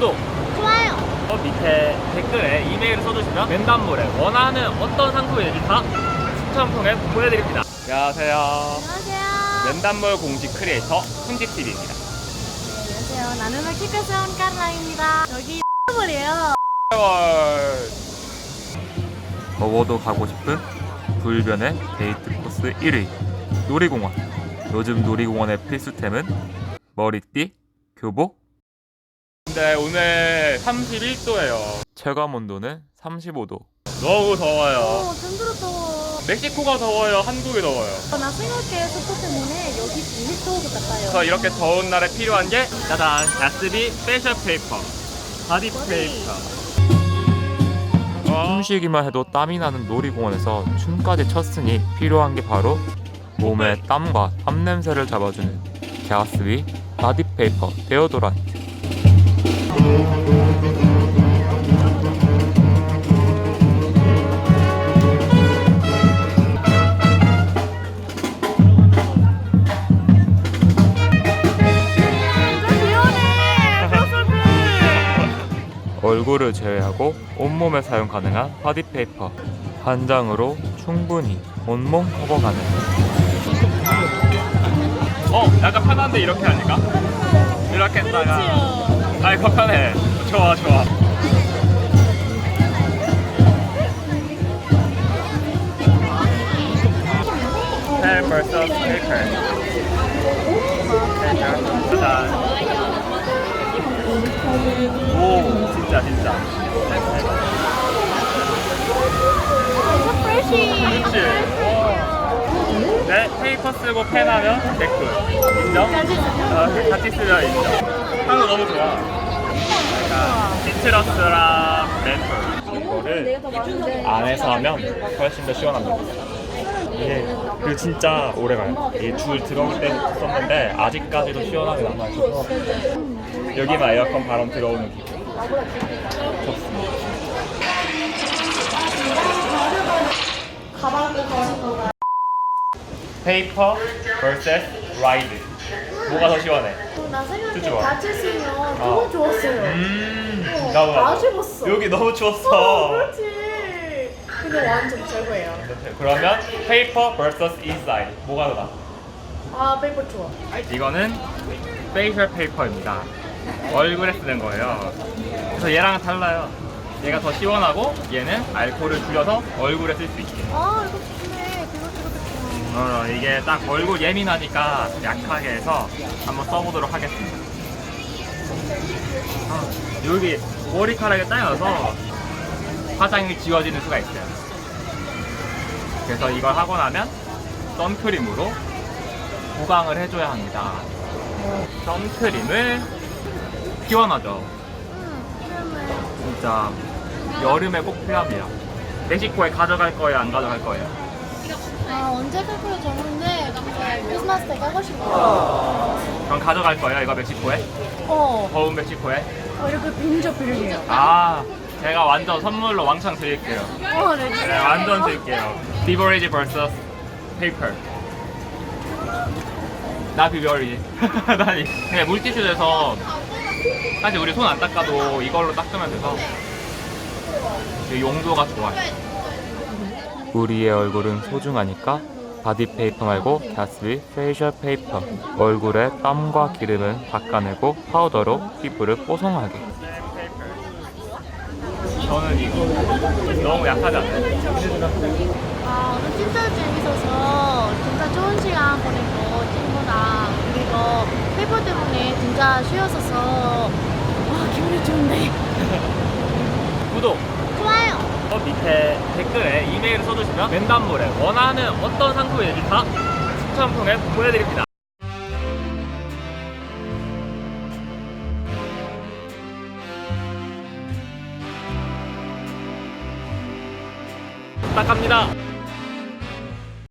구독, 좋아요. 어, 밑에 댓글에 이메일을 써주시면 랜덤몰에 원하는 어떤 상품이든지 다 추첨 통해 보내드립니다. 안녕하세요. 안녕하세요. 랜덤몰 공식 크리에이터 훈집TV입니다. 안녕하세요. 나눔을 키크스 온 까르라입니다. 여기 X물이에요. 먹어도 가고 싶은 불변의 데이트 코스 1위 놀이공원 요즘 놀이공원의 필수템은 머리띠, 교복, 근데 오늘 31도예요. 체감 온도는 35도 너무 더워요. 어, 좀 더워. 멕시코가 더워요. 한국이 더워요. 나 생각해 습도 때문에 여기 20도 같아요. 그래서 이렇게 더운 날에 필요한 게 짜잔 가스비 페이셜 페이퍼 바디 페이퍼 어, 숨 쉬기만 해도 땀이 나는 놀이공원에서 춤까지 췄으니 필요한 게 바로 몸의 땀과 땀 냄새를 잡아주는 갸스비 바디페이퍼 귀여네. 얼굴을 제외하고 온몸에 사용 가능한 바디페이퍼. 한 장으로 충분히 온몸 커버 가능. 어 약간 편한데 이렇게 하니까? 이렇게 했다가 아 이거 편해 좋아 좋아. paper 짜잔 오 진짜 진짜. 네 페이퍼 쓰고 펜 하면 댓글. 인정? 어, 같이 쓰면 인정 거 너무 좋아. 시트러스랑 멘톨 이거를 안에서 하면 훨씬 더 시원합니다. 이게 그 진짜 오래가요. 이게 줄 들어올 때 썼는데 아직까지도 시원하게 남아있어서 여기만 에어컨 바람 들어오는 기분. 좋습니다. 페이퍼 vs 라이드 뭐가 더 시원해? 나 생각해 마. 같이 쓰면 너무 좋았어요. 음 어, 나도 다 나도 집었어. 여기 너무 어, 추웠어 그렇지. 근데 완전 최고예요. 그러면 페이퍼 vs 인사이드 뭐가 더 나아? 아, 페이퍼 좋아. 이거는 페이셜 페이퍼입니다 얼굴에 쓰는 거예요 그래서 얘랑은 달라요 얘가 더 시원하고 얘는 알코올을 줄여서 얼굴에 쓸 수 있게 아, 이거 좋네. 어, 이게 딱 얼굴 예민하니까 약하게 해서 한번 써보도록 하겠습니다. 어, 여기 머리카락에 따여서 화장이 지워지는 수가 있어요. 그래서 이걸 하고 나면 선크림으로 보강을 해줘야 합니다. 선크림을 그러네. 진짜 여름에 꼭 필요합니다. 멕시코에 가져갈 거예요? 안 가져갈 거예요? 아, 언제 갈 거야 정했는데 크리스마스 때 가고 싶어. 그럼 가져갈 거예요? 이거 멕시코에? 어, 더운 멕시코에? 어 이렇게 빈저 필요해요. 아, 제가 완전 선물로 왕창 드릴게요. 어, 네. 네, 완전 드릴게요. 비버리지 vs 페이퍼. 나 비버리지. 나니. 그냥 물티슈에서 사실 우리 손 안 닦아도 이걸로 닦으면 돼서 이 용도가 좋아요. 우리의 얼굴은 소중하니까 바디페이퍼 말고 갸스비 페이셜 페이퍼 얼굴에 땀과 기름은 닦아내고 파우더로 피부를 뽀송하게 저는 이거 너무 약하지 않나요? 아, 오늘 진짜 재밌어서 진짜 좋은 시간 보내고 친구랑 그리고 페이퍼 때문에 진짜 쉬었어서 와 기분이 좋은데. 구독! 어, 밑에 댓글에 이메일을 써주시면 랜덤몰에 원하는 어떤 상품이든지 다 추첨 통해 보내드립니다. 부탁합니다.